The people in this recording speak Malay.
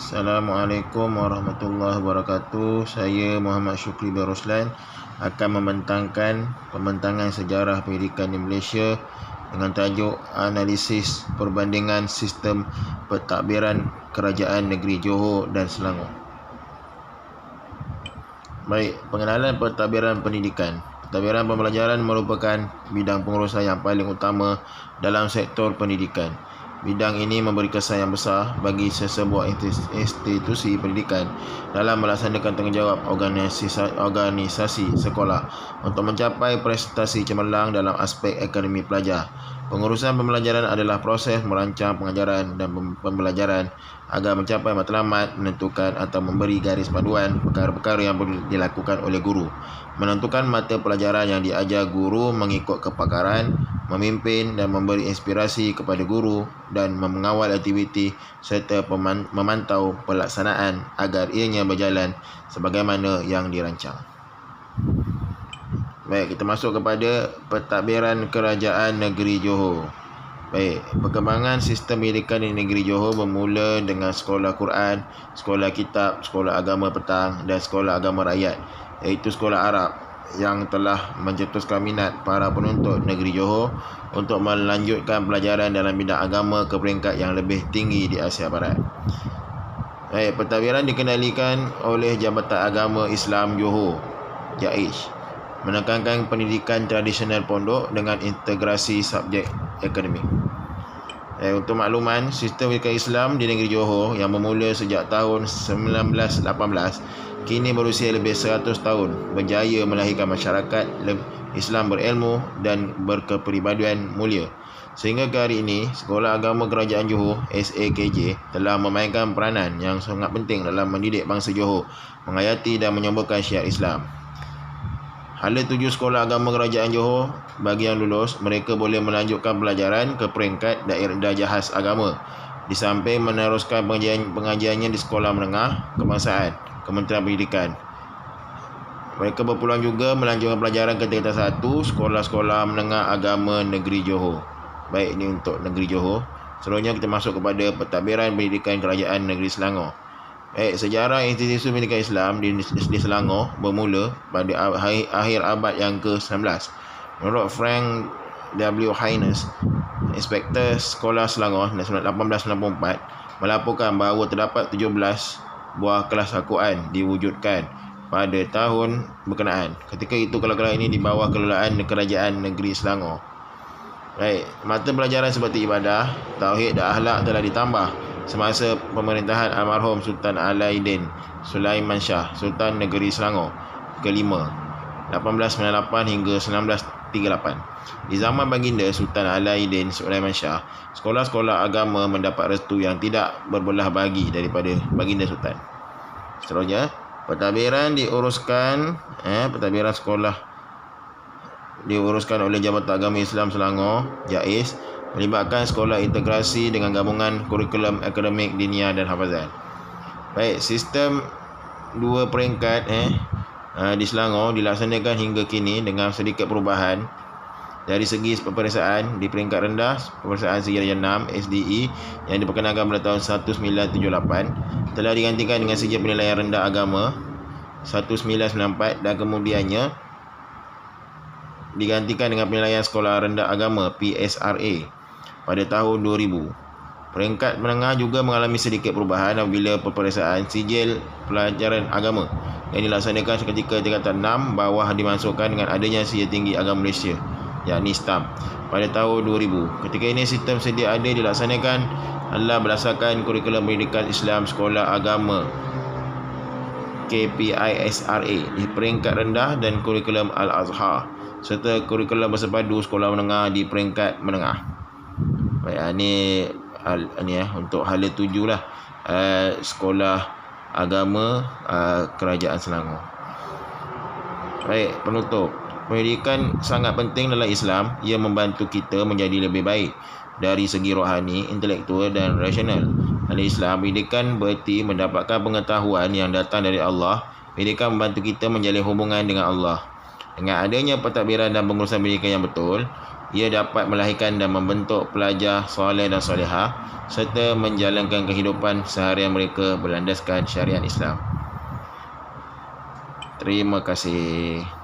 Assalamualaikum warahmatullahi wabarakatuh. Saya Muhammad Syukri bin Roslan akan membentangkan pembentangan sejarah pendidikan di Malaysia dengan tajuk analisis perbandingan sistem pentadbiran kerajaan negeri Johor dan Selangor. Baik, pengenalan pentadbiran pendidikan. Pentadbiran pembelajaran merupakan bidang pengurusan yang paling utama dalam sektor pendidikan. Bidang ini memberi kesan yang besar bagi sesebuah institusi pendidikan dalam melaksanakan tanggungjawab organisasi, sekolah untuk mencapai prestasi cemerlang dalam aspek akademik pelajar. Pengurusan pembelajaran adalah proses merancang pengajaran dan pembelajaran agar mencapai matlamat, menentukan atau memberi garis panduan perkara-perkara yang perlu dilakukan oleh guru. Menentukan mata pelajaran yang diajar guru mengikut kepakaran, memimpin dan memberi inspirasi kepada guru dan mengawal aktiviti serta memantau pelaksanaan agar ianya berjalan sebagaimana yang dirancang. Baik, kita masuk kepada pentadbiran kerajaan negeri Johor. Baik, perkembangan sistem pendidikan di negeri Johor bermula dengan sekolah Quran, sekolah kitab, sekolah agama petang dan sekolah agama rakyat iaitu sekolah Arab yang telah mencetuskan minat para penuntut negeri Johor untuk melanjutkan pelajaran dalam bidang agama ke peringkat yang lebih tinggi di Asia Barat. Baik, pentadbiran dikendalikan oleh Jabatan Agama Islam Johor, JAIS menekankan pendidikan tradisional pondok dengan integrasi subjek akademik. Eh, untuk makluman, sistem pendidikan Islam di negeri Johor yang bermula sejak tahun 1918 kini berusia lebih 100 tahun berjaya melahirkan masyarakat Islam berilmu dan berkepribadian mulia. Sehingga ke hari ini, Sekolah Agama Kerajaan Johor SAKJ telah memainkan peranan yang sangat penting dalam mendidik bangsa Johor menghayati dan menyembuhkan syiar Islam. Hala tuju sekolah agama kerajaan Johor bagi yang lulus, mereka boleh melanjutkan pelajaran ke peringkat daerah jahas agama di samping meneruskan pengajian pengajiannya di sekolah menengah kebangsaan Kementerian Pendidikan. Mereka berpeluang juga melanjutkan pelajaran ke tingkatan satu sekolah-sekolah menengah agama negeri Johor. Baik ini untuk negeri Johor. Selanjutnya kita masuk kepada pentadbiran pendidikan kerajaan negeri Selangor. Eh, sejarah institusi pendidikan Islam di, di Selangor bermula pada akhir, akhir abad yang ke-19. Menurut Frank W. Hines, Inspektor Sekolah Selangor 1894, melaporkan bahawa terdapat 17 buah kelas Al-Quran diwujudkan pada tahun berkenaan. Ketika itu kelas-kelas ini di bawah kelolaan kerajaan negeri Selangor. Baik, mata pelajaran seperti ibadah, tauhid dan akhlak telah ditambah semasa pemerintahan almarhum Sultan Alaidin Sulaiman Shah Sultan Negeri Selangor kelima 1898 hingga 1938 di zaman baginda Sultan Alaidin Sulaiman Shah sekolah-sekolah agama mendapat restu yang tidak berbelah bagi daripada baginda Sultan. Seterusnya pentadbiran diuruskan eh, pentadbiran sekolah diuruskan oleh Jabatan Agama Islam Selangor JAIS melibatkan sekolah integrasi dengan gabungan kurikulum akademik dinia dan hafazan. Baik, sistem dua peringkat eh uh, di Selangor dilaksanakan hingga kini dengan sedikit perubahan dari segi peperiksaan di peringkat rendah peperiksaan segi darjah 6 SDE yang diperkenalkan pada tahun 1978 telah digantikan dengan segi penilaian rendah agama 1994 dan kemudiannya digantikan dengan penilaian sekolah rendah agama PSRA pada tahun 2000. Peringkat menengah juga mengalami sedikit perubahan apabila peperiksaan sijil pelajaran agama yang dilaksanakan seketika tingkatan 6 bawah dimasukkan dengan adanya sijil tinggi agama Malaysia yakni STAM pada tahun 2000. Ketika ini sistem sedia ada dilaksanakan adalah berdasarkan kurikulum pendidikan Islam sekolah agama KPISRA di peringkat rendah dan kurikulum Al-Azhar serta kurikulum bersepadu sekolah menengah di peringkat menengah. Baik, ah, ni hal ni ya untuk hala tuju lah uh, sekolah agama uh, kerajaan Selangor. Baik, penutup. Pendidikan sangat penting dalam Islam. Ia membantu kita menjadi lebih baik dari segi rohani, intelektual dan rasional. Dalam Islam, pendidikan berarti mendapatkan pengetahuan yang datang dari Allah. Pendidikan membantu kita menjalin hubungan dengan Allah. Dengan adanya pentadbiran dan pengurusan pendidikan yang betul, ia dapat melahirkan dan membentuk pelajar soleh dan soleha serta menjalankan kehidupan seharian mereka berlandaskan syariat Islam. Terima kasih.